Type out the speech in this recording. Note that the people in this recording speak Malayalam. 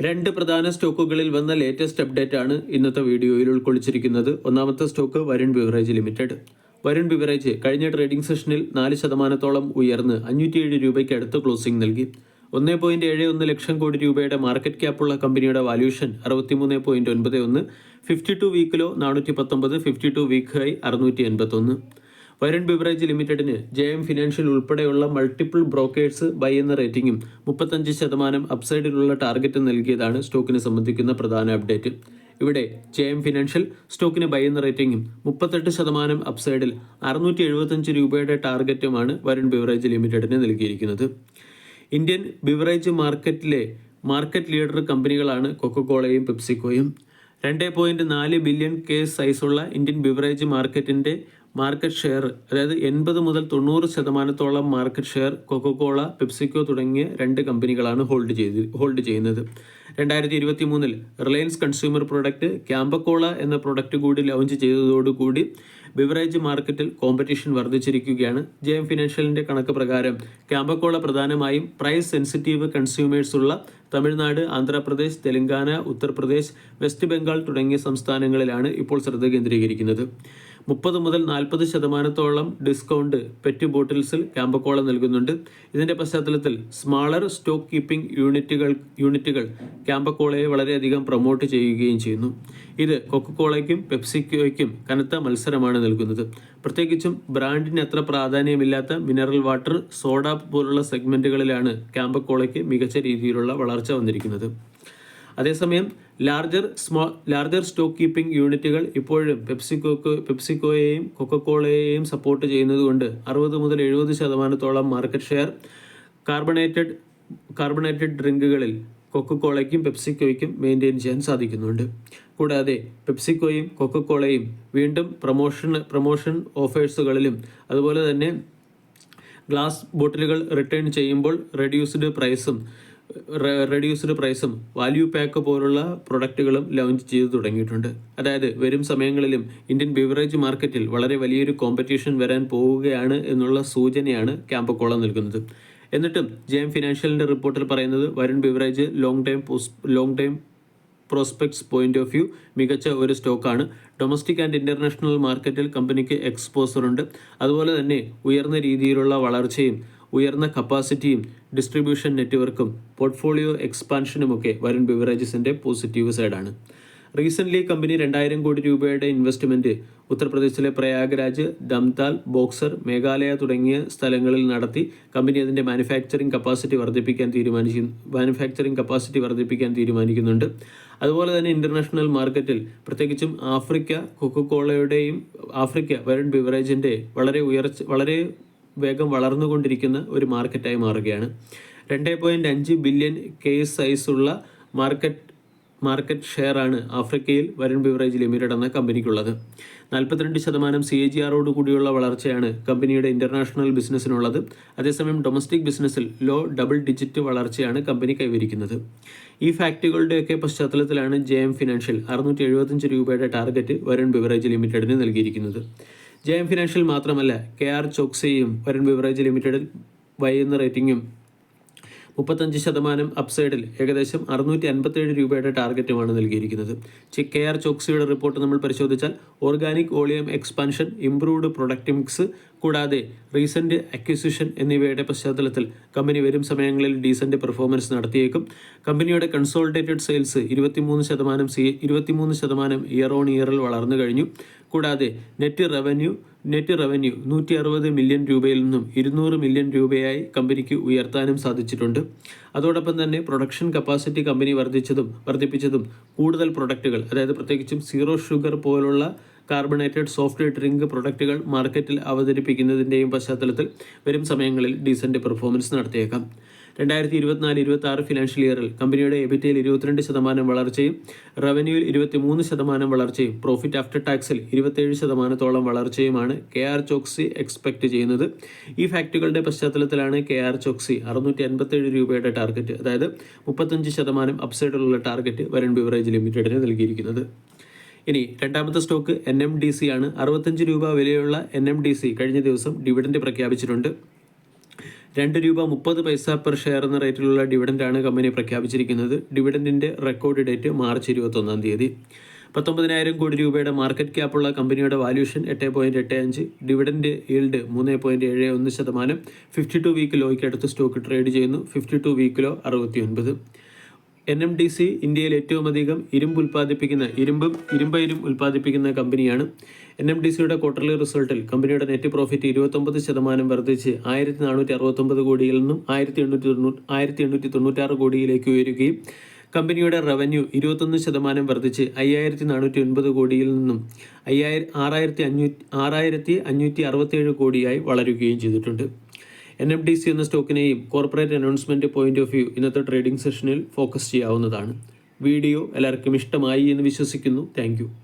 രണ്ട് പ്രധാന സ്റ്റോക്കുകളിൽ വന്ന ലേറ്റസ്റ്റ് അപ്ഡേറ്റ് ആണ് ഇന്നത്തെ വീഡിയോയിൽ ഉൾക്കൊള്ളിച്ചിരിക്കുന്നത്. ഒന്നാമത്തെ stock Varun beverage limited. Varun beverage കഴിഞ്ഞ ട്രേഡിംഗ് സെഷനിൽ നാല് ശതമാനത്തോളം ഉയർന്ന് അഞ്ഞൂറ്റിയേഴ് രൂപയ്ക്ക് അടുത്ത് ക്ലോസിംഗ് നൽകി. ഒന്ന് പോയിന്റ് ഏഴ് ഒന്ന് ലക്ഷം കോടി രൂപയുടെ മാർക്കറ്റ് ക്യാപ്പുള്ള കമ്പനിയുടെ വാല്യൂഷൻ അറുപത്തിമൂന്ന് പോയിന്റ് ഒൻപത് ഒന്ന് ഫിഫ്റ്റി ടു വീക്കിലോ നാനൂറ്റി പത്തൊമ്പത് ഫിഫ്റ്റി ടു വീക്ക് ഹൈ അറുന്നൂറ്റി എൺപത്തൊന്ന് വരുൺ ബിവറേജ് ലിമിറ്റഡിന് ജെ എം ഫിനാൻഷ്യൽ ഉൾപ്പെടെയുള്ള മൾട്ടിപ്പിൾ ബ്രോക്കേഴ്സ് ബൈ എന്ന റേറ്റിംഗും മുപ്പത്തഞ്ച് ശതമാനം അപ്സൈഡിലുള്ള ടാർഗറ്റ് നൽകിയതാണ് സ്റ്റോക്കിനെ സംബന്ധിക്കുന്ന പ്രധാന അപ്ഡേറ്റ് ഇവിടെ ജെ എം ഫിനാൻഷ്യൽ സ്റ്റോക്കിന് ബൈ എന്ന റേറ്റിംഗും മുപ്പത്തെട്ട് ശതമാനം അപ്സൈഡിൽ അറുന്നൂറ്റി എഴുപത്തഞ്ച് രൂപയുടെ ടാർഗറ്റുമാണ് വരുൺ ബിവറേജ് ലിമിറ്റഡിന് നൽകിയിരിക്കുന്നത്. ഇന്ത്യൻ ബിവറേജ് മാർക്കറ്റിലെ മാർക്കറ്റ് ലീഡർ കമ്പനികളാണ് കൊക്കോകോളയും പെപ്സിക്കോയും രണ്ട് പോയിന്റ് നാല് ബില്യൺ കേസ് സൈസുള്ള ഇന്ത്യൻ ബിവറേജ് മാർക്കറ്റിന്റെ മാർക്കറ്റ് ഷെയർ അതായത് എൺപത് മുതൽ തൊണ്ണൂറ് ശതമാനത്തോളം മാർക്കറ്റ് ഷെയർ കൊക്കോകോള പെപ്സിക്കോ തുടങ്ങിയ രണ്ട് കമ്പനികളാണ് ഹോൾഡ് ചെയ്ത് ഹോൾഡ് ചെയ്യുന്നത്. രണ്ടായിരത്തി ഇരുപത്തി മൂന്നിൽ റിലയൻസ് കൺസ്യൂമർ പ്രൊഡക്റ്റ് ക്യാമ്പക്കോള എന്ന പ്രൊഡക്റ്റ് കൂടി ലോഞ്ച് ചെയ്തതോടുകൂടി ബിവറേജ് മാർക്കറ്റിൽ കോമ്പറ്റീഷൻ വർദ്ധിച്ചിരിക്കുകയാണ്. ജെ എം ഫിനാൻഷ്യലിന്റെ കണക്ക് പ്രകാരം ക്യാമ്പക്കോള പ്രധാനമായും പ്രൈസ് സെൻസിറ്റീവ് കൺസ്യൂമേഴ്സുള്ള തമിഴ്നാട് ആന്ധ്രാപ്രദേശ് തെലങ്കാന ഉത്തർപ്രദേശ് വെസ്റ്റ് ബംഗാൾ തുടങ്ങിയ സംസ്ഥാനങ്ങളിലാണ് ഇപ്പോൾ ശ്രദ്ധ കേന്ദ്രീകരിക്കുന്നത്. മുപ്പത് മുതൽ നാൽപ്പത് ശതമാനത്തോളം ഡിസ്കൗണ്ട് പെറ്റ് ബോട്ടിൽസിൽ ക്യാമ്പക്കോള നൽകുന്നുണ്ട്. ഇതിന്റെ പശ്ചാത്തലത്തിൽ സ്മാളർ സ്റ്റോക്ക് കീപ്പിംഗ് യൂണിറ്റുകൾ യൂണിറ്റുകൾ ക്യാമ്പക്കോളയെ വളരെയധികം പ്രൊമോട്ട് ചെയ്യുകയും ചെയ്യുന്നു. ഇത് കൊക്കക്കോളയ്ക്കും പെപ്സിക്കോയ്ക്കും കനത്ത മത്സരമാണ് നൽകുന്നത്. പ്രത്യേകിച്ചും ബ്രാൻഡിന് അത്ര പ്രാധാന്യമില്ലാത്ത മിനറൽ വാട്ടർ സോഡ പോലുള്ള സെഗ്മെന്റുകളിലാണ് ക്യാമ്പക്കോളയ്ക്ക് മികച്ച രീതിയിലുള്ള വളർച്ച വന്നിരിക്കുന്നത്. അതേസമയം larger small larger stock keeping യൂണിറ്റുകൾ ഇപ്പോഴും പെപ്സിക്കോക്ക് പെപ്സിക്കോയെയും കൊക്കക്കോളയെയും സപ്പോർട്ട് ചെയ്യുന്നതുകൊണ്ട് അറുപത് മുതൽ എഴുപത് ശതമാനത്തോളം മാർക്കറ്റ് ഷെയർ കാർബണേറ്റഡ് കാർബണേറ്റഡ് ഡ്രിങ്കുകളിൽ കൊക്കക്കോളയ്ക്കും പെപ്സിക്കോയ്ക്കും മെയിന്റെയിൻ ചെയ്യാൻ സാധിക്കുന്നുണ്ട്. കൂടാതെ പെപ്സിക്കോയും കൊക്കക്കോളയും വീണ്ടും പ്രൊമോഷൻ പ്രൊമോഷൻ ഓഫേഴ്സുകളിലും അതുപോലെ തന്നെ ഗ്ലാസ് ബോട്ടിലുകൾ റിട്ടേൺ ചെയ്യുമ്പോൾ റെഡ്യൂസ്ഡ് പ്രൈസും റെഡ്യൂസ്ഡ് പ്രൈസും വാല്യൂ പാക്ക് പോലുള്ള പ്രൊഡക്റ്റുകളും ലോഞ്ച് ചെയ്തു തുടങ്ങിയിട്ടുണ്ട്. അതായത് വരും സമയങ്ങളിലും ഇന്ത്യൻ ബിവറേജ് മാർക്കറ്റിൽ വളരെ വലിയൊരു കോമ്പറ്റീഷൻ വരാൻ പോവുകയാണ് എന്നുള്ള സൂചനയാണ് ക്യാമ്പക്കോള നൽകുന്നത്. എന്നിട്ടും ജെ എം ഫിനാൻഷ്യലിന്റെ റിപ്പോർട്ടിൽ പറയുന്നത് Varun beverage long time long time prospects point of view മികച്ച ഒരു സ്റ്റോക്കാണ് ഡൊമസ്റ്റിക് ആൻഡ് ഇന്റർനാഷണൽ മാർക്കറ്റിൽ കമ്പനിക്ക് എക്സ്പോസർ ഉണ്ട്. അതുപോലെ തന്നെ ഉയർന്ന രീതിയിലുള്ള വളർച്ചയും ഉയർന്ന കപ്പാസിറ്റിയും ഡിസ്ട്രിബ്യൂഷൻ നെറ്റ്വർക്കും പോർട്ട്ഫോളിയോ എക്സ്പാൻഷനുമൊക്കെ വരുൺ ബിവറേജസിന്റെ പോസിറ്റീവ് സൈഡാണ്. റീസെന്റ് കമ്പനി രണ്ടായിരം കോടി രൂപയുടെ ഇൻവെസ്റ്റ്മെന്റ് ഉത്തർപ്രദേശിലെ പ്രയാഗ്രാജ് ദംതാൽ ബോക്സർ മേഘാലയ തുടങ്ങിയ സ്ഥലങ്ങളിൽ നടത്തി കമ്പനി അതിന്റെ മാനുഫാക്ചറിംഗ് കപ്പാസിറ്റി വർദ്ധിപ്പിക്കാൻ തീരുമാനിച്ചു മാനുഫാക്ചറിംഗ് കപ്പാസിറ്റി വർദ്ധിപ്പിക്കാൻ തീരുമാനിക്കുന്നുണ്ട്. അതുപോലെ തന്നെ ഇന്റർനാഷണൽ മാർക്കറ്റിൽ പ്രത്യേകിച്ചും ആഫ്രിക്ക കൊക്കോളയുടെയും ആഫ്രിക്ക വരുൺ ബിവറേജിന്റെ വളരെ ഉയർച്ച വളരെ വേഗം വളർന്നുകൊണ്ടിരിക്കുന്ന ഒരു മാർക്കറ്റായി മാറുകയാണ്. രണ്ട് പോയിന്റ് അഞ്ച് ബില്യൺ കേസ് സൈസുള്ള മാർക്കറ്റ് മാർക്കറ്റ് ഷെയർ ആണ് ആഫ്രിക്കയിൽ വരുൺ ബിവറേജ് ലിമിറ്റഡ് എന്ന കമ്പനിക്കുള്ളത്. നാൽപ്പത്തിരണ്ട് ശതമാനം സി എ ജി ആറോട് കൂടിയുള്ള വളർച്ചയാണ് കമ്പനിയുടെ ഇന്റർനാഷണൽ ബിസിനസ്സിനുള്ളത്. അതേസമയം ഡൊമസ്റ്റിക് ബിസിനസ്സിൽ ലോ ഡബിൾ ഡിജിറ്റ് വളർച്ചയാണ് കമ്പനി കൈവരിക്കുന്നത്. ഈ ഫാക്ടറികളുടെയൊക്കെ പശ്ചാത്തലത്തിലാണ് ജെ എം ഫിനാൻഷ്യൽ അറുന്നൂറ്റി എഴുപത്തഞ്ച് രൂപയുടെ ടാർഗറ്റ് വരുൺ ബിവറേജ് ലിമിറ്റഡിന് നൽകിയിരിക്കുന്നത്. ജെ എം ഫിനാൻഷ്യൽ മാത്രമല്ല കെ ആർ ചോക്സിയും വരുൺ ബിവറേജ് ലിമിറ്റഡിൽ വൈകുന്ന റേറ്റിംഗും മുപ്പത്തഞ്ച് ശതമാനം അപ്സൈഡിൽ ഏകദേശം അറുന്നൂറ്റി അൻപത്തേഴ് രൂപയുടെ ടാർഗറ്റുമാണ് നൽകിയിരിക്കുന്നത്. കെ ആർ ചോക്സിയുടെ റിപ്പോർട്ട് നമ്മൾ പരിശോധിച്ചാൽ organic volume expansion improved product mix കൂടാതെ റീസെന്റ് അക്വിസിഷൻ എന്നിവയുടെ പശ്ചാത്തലത്തിൽ കമ്പനി വരും സമയങ്ങളിൽ ഡീസന്റ് പെർഫോമൻസ് നടത്തിയേക്കും. കമ്പനിയുടെ കൺസോൾട്ടേറ്റഡ് സെയിൽസ് ഇരുപത്തിമൂന്ന് ശതമാനം സി ഇരുപത്തിമൂന്ന് ശതമാനം ഇയർ ഓൺ ഇയറിൽ വളർന്നു കഴിഞ്ഞു. കൂടാതെ നെറ്റ് റവന്യൂ നെറ്റ് റവന്യൂ നൂറ്റി അറുപത് മില്യൺ രൂപയിൽ നിന്നും ഇരുന്നൂറ് മില്യൺ രൂപയായി കമ്പനിക്ക് ഉയർത്താനും സാധിച്ചിട്ടുണ്ട്. അതോടൊപ്പം തന്നെ പ്രൊഡക്ഷൻ കപ്പാസിറ്റി കമ്പനി വർദ്ധിച്ചതും വർദ്ധിപ്പിച്ചതും കൂടുതൽ പ്രൊഡക്റ്റുകൾ അതായത് പ്രത്യേകിച്ചും സീറോ ഷുഗർ പോലുള്ള കാർബണേറ്റഡ് സോഫ്റ്റ് ഡ്രിങ്ക് പ്രൊഡക്റ്റുകൾ മാർക്കറ്റിൽ അവതരിപ്പിക്കുന്നതിന്റെയും പശ്ചാത്തലത്തിൽ വരും സമയങ്ങളിൽ ഡീസന്റ് പെർഫോമൻസ് നടത്തിയേക്കാം. രണ്ടായിരത്തി ഇരുപത്തിനാല് ഇരുപത്തി ആറ് ഫിനാൻഷ്യൽ ഇയറിൽ കമ്പനിയുടെ എബിറ്റയിൽ ഇരുപത്തിരണ്ട് ശതമാനം വളർച്ചയും റവന്യൂവിൽ ഇരുപത്തിമൂന്ന് ശതമാനം വളർച്ചയും പ്രോഫിറ്റ് ആഫ്റ്റർ ടാക്സിൽ ഇരുപത്തേഴ് ശതമാനത്തോളം വളർച്ചയുമാണ് കെ ആർ ചോക്സി എക്സ്പെക്ട് ചെയ്യുന്നത്. ഈ ഫാക്റ്റുകളുടെ പശ്ചാത്തലത്തിലാണ് കെ ആർ ചോക്സി അറുന്നൂറ്റി അൻപത്തേഴ് രൂപയുടെ ടാർഗറ്റ് അതായത് മുപ്പത്തഞ്ച് ശതമാനം അപ്സൈഡിലുള്ള ടാർഗറ്റ് വരൺ ബിവറേജ് ലിമിറ്റഡിന് നൽകിയിരിക്കുന്നത്. ഇനി രണ്ടാമത്തെ stock N M D C ആണ്. അറുപത്തഞ്ച് രൂപ വിലയുള്ള എൻ എം ഡി സി കഴിഞ്ഞ ദിവസം ഡിവിഡൻഡ് പ്രഖ്യാപിച്ചിട്ടുണ്ട്. രണ്ട് രൂപ മുപ്പത് പൈസ പെർ ഷെയർ എന്ന റേറ്റിലുള്ള ഡിവിഡൻഡാണ് കമ്പനി പ്രഖ്യാപിച്ചിരിക്കുന്നത്. ഡിവിഡൻഡിന്റെ റെക്കോർഡ് ഡേറ്റ് മാർച്ച് ഇരുപത്തൊന്നാം തീയതി. പത്തൊമ്പതിനായിരം കോടി രൂപയുടെ മാർക്കറ്റ് ക്യാപ്പുള്ള കമ്പനിയുടെ വാല്യൂഷൻ എട്ട് പോയിന്റ് എട്ട് അഞ്ച് ഡിവിഡൻഡ് ഈൽഡ് മൂന്ന് പോയിന്റ് ഏഴ് ഒന്ന് ശതമാനം ഫിഫ്റ്റി ടു വീക്ക് ലോയ്ക്ക് അടുത്ത് സ്റ്റോക്ക് ട്രേഡ് ചെയ്യുന്നു ഫിഫ്റ്റി ടു വീക്കിലോ അറുപത്തി ഒൻപത് എൻ എം ഡി സി ഇന്ത്യയിൽ ഏറ്റവും അധികം ഇരുമ്പ് ഉൽപ്പാദിപ്പിക്കുന്ന ഇരുമ്പും ഇരുമ്പയിരും ഉൽപ്പാദിപ്പിക്കുന്ന കമ്പനിയാണ് എൻ എം ഡി സിയുടെ ക്വാർട്ടർലി റിസൾട്ടിൽ കമ്പനിയുടെ നെറ്റ് പ്രോഫിറ്റ് ഇരുപത്തൊമ്പത് ശതമാനം വർദ്ധിച്ച് ആയിരത്തി നാനൂറ്റി അറുപത്തൊമ്പത് കോടിയിൽ നിന്നും ആയിരത്തി എണ്ണൂറ്റി തൊണ്ണൂറ്റി ആയിരത്തി എണ്ണൂറ്റി തൊണ്ണൂറ്റാറ് കോടിയിലേക്ക് ഉയരുകയും കമ്പനിയുടെ റവന്യൂ ഇരുപത്തൊന്ന് ശതമാനം വർദ്ധിച്ച് അയ്യായിരത്തി നാനൂറ്റി ഒൻപത് കോടിയിൽ നിന്നും അയ്യായിരം ആറായിരത്തി അഞ്ഞൂറ്റി ആറായിരത്തി അഞ്ഞൂറ്റി അറുപത്തേഴ് കോടിയായി വളരുകയും ചെയ്തിട്ടുണ്ട്. എൻ എം ഡി സി എന്ന സ്റ്റോക്കിനെയും corporate announcement point of view ഇന്നത്തെ ട്രേഡിംഗ് സെഷനിൽ ഫോക്കസ് ചെയ്യാവുന്നതാണ്. വീഡിയോ എല്ലാവർക്കും ഇഷ്ടമായി എന്ന് വിശ്വസിക്കുന്നു. താങ്ക്